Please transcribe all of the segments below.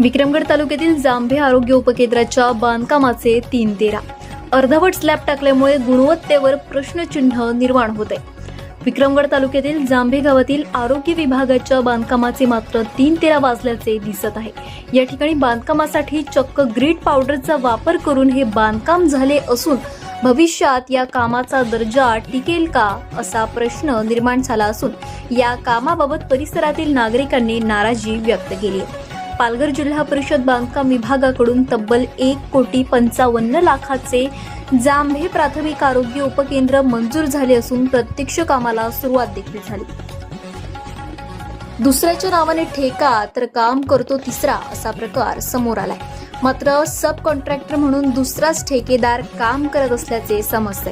विक्रमगड तालुक्यातील जांभे आरोग्य उपकेंद्राच्या बांधकामाचे तीन तेरा. अर्धवट स्लॅब टाकल्यामुळे गुणवत्तेवर प्रश्नचिन्ह निर्माण होत आहे विक्रमगड तालुक्यातील जांभे गावातील आरोग्य विभागाच्या बांधकामाचे मात्र तीन तेरा वाजल्याचे दिसत आहे. या ठिकाणी बांधकामासाठी चक्क ग्रीड पावडरचा वापर करून हे बांधकाम झाले असून भविष्यात या कामाचा दर्जा टिकेल का असा प्रश्न निर्माण झाला असून या कामाबाबत परिसरातील नागरिकांनी नाराजी व्यक्त केली आहे. पालघर जिल्हा परिषद बांधकाम विभागाकडून तब्बल एक कोटी पंचावन्न लाखाचे जांभे प्राथमिक आरोग्य उपकेंद्र मंजूर झाले असून प्रत्यक्ष कामाला सुरुवात देखील झाली. दुसऱ्याच्या नावाने ठेका तर काम करतो तिसरा असा प्रकार समोर आलाय. मात्र सब कॉन्ट्रॅक्टर म्हणून दुसराच ठेकेदार काम करत असल्याचे समजते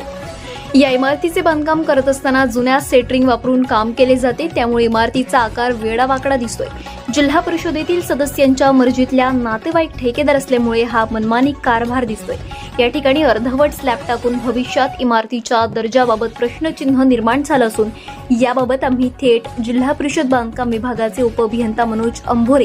या इमारतीचे बांधकाम करत असताना जुन्या सेटरिंग वापरून काम केले जाते त्यामुळे इमारतीचा आकार वेडावाकडा दिसतोय. जिल्हा परिषदेतील सदस्यांच्या मर्जीतल्या नातेवाईक ठेकेदार असल्यामुळे हा मनमानी कारभार दिसतोय. या ठिकाणी अर्धवट स्लॅब टाकून भविष्यात इमारतीच्या दर्जाबाबत प्रश्नचिन्ह निर्माण झालं असून याबाबत आम्ही थेट जिल्हा परिषद बांधकाम विभागाचे उपअभियंता मनोज अंभोरे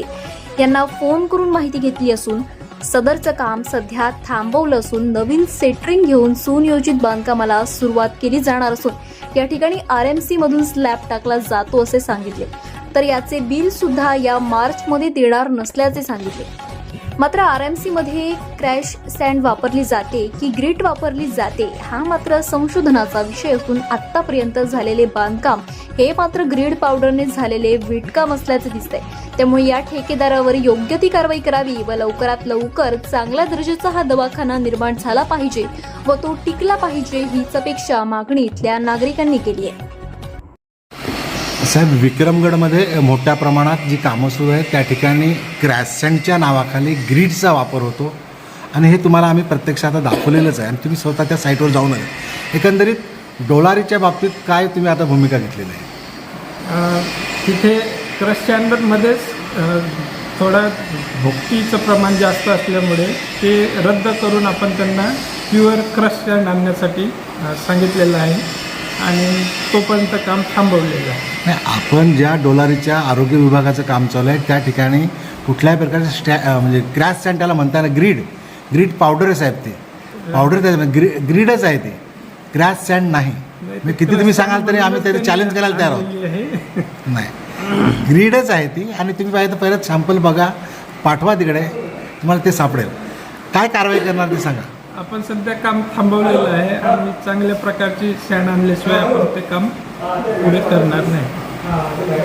यांना फोन करून माहिती घेतली असून सदरचं काम सध्या थांबवलं असून नवीन सेटरिंग घेऊन सुनियोजित बांधकामाला सुरुवात केली जाणार असून या ठिकाणी आर एम सी मधून स्लॅब टाकला जातो असे सांगितले. तर याचे बिल सुद्धा या मार्च मध्ये देणार नसल्याचे सांगितले. मात्र आर एम सी मध्ये क्रॅश सँड वापरली जाते की ग्रीट वापरली जाते हा मात्र संशोधनाचा विषय असून आतापर्यंत झालेले बांधकाम हे मात्र ग्रीड पावडरने झालेले विटकाम असल्याचं दिसतंय. त्यामुळे या ठेकेदारावर योग्य ती कारवाई करावी व लवकरात लवकर चांगल्या दर्जाचा हा दवाखाना निर्माण झाला पाहिजे व तो टिकला पाहिजे हीच अपेक्षा मागणी इथल्या नागरिकांनी केली आहे. साहेब विक्रमगडमध्ये मोठ्या प्रमाणात जी कामं सुरू आहेत त्या ठिकाणी क्रॅसेंटच्या नावाखाली ग्रीडचा वापर होतो. आणि हे तुम्हाला आम्ही प्रत्यक्ष आता दाखवलेलंच आहे. आणि तुम्ही स्वतः त्या साईटवर जाऊन आले. एकंदरीत डोलारीच्या बाबतीत काय तुम्ही आता भूमिका घेतलेली आहे? तिथे क्रश थोडं भोगतीचं प्रमाण जास्त असल्यामुळे ते रद्द करून आपण त्यांना प्युअर क्रश आणण्यासाठी सांगितलेलं आहे. आणि तोपर्यंत काम थांबवलेलं आहे नाही आपण ज्या डोलारीच्या आरोग्य विभागाचं काम चालू आहे त्या ठिकाणी कुठल्याही प्रकारचं स्टॅ म्हणजे क्रॅश सँड त्याला म्हणताना ग्रीड ग्रीड पावडर साहेब ते. पावडर त्याचं ग्री ग्रीडच आहे ते. क्रॅश सँड नाही. म्हणजे किती तुम्ही सांगाल तरी आम्ही त्याचं चॅलेंज करायला तयार आहोत. नाही. ग्रीडच आहे ती आणि तुम्ही पाहिजे तर पहिलं सॅम्पल बघा पाठवा तिकडे तुम्हाला ते सापडेल. काय कारवाई करणार ते सांगा. आपण सध्या काम थांबवलेलं आहे आणि चांगल्या प्रकारची सँड आणल्याशिवाय आपण ते काम पुढे करणार नाही.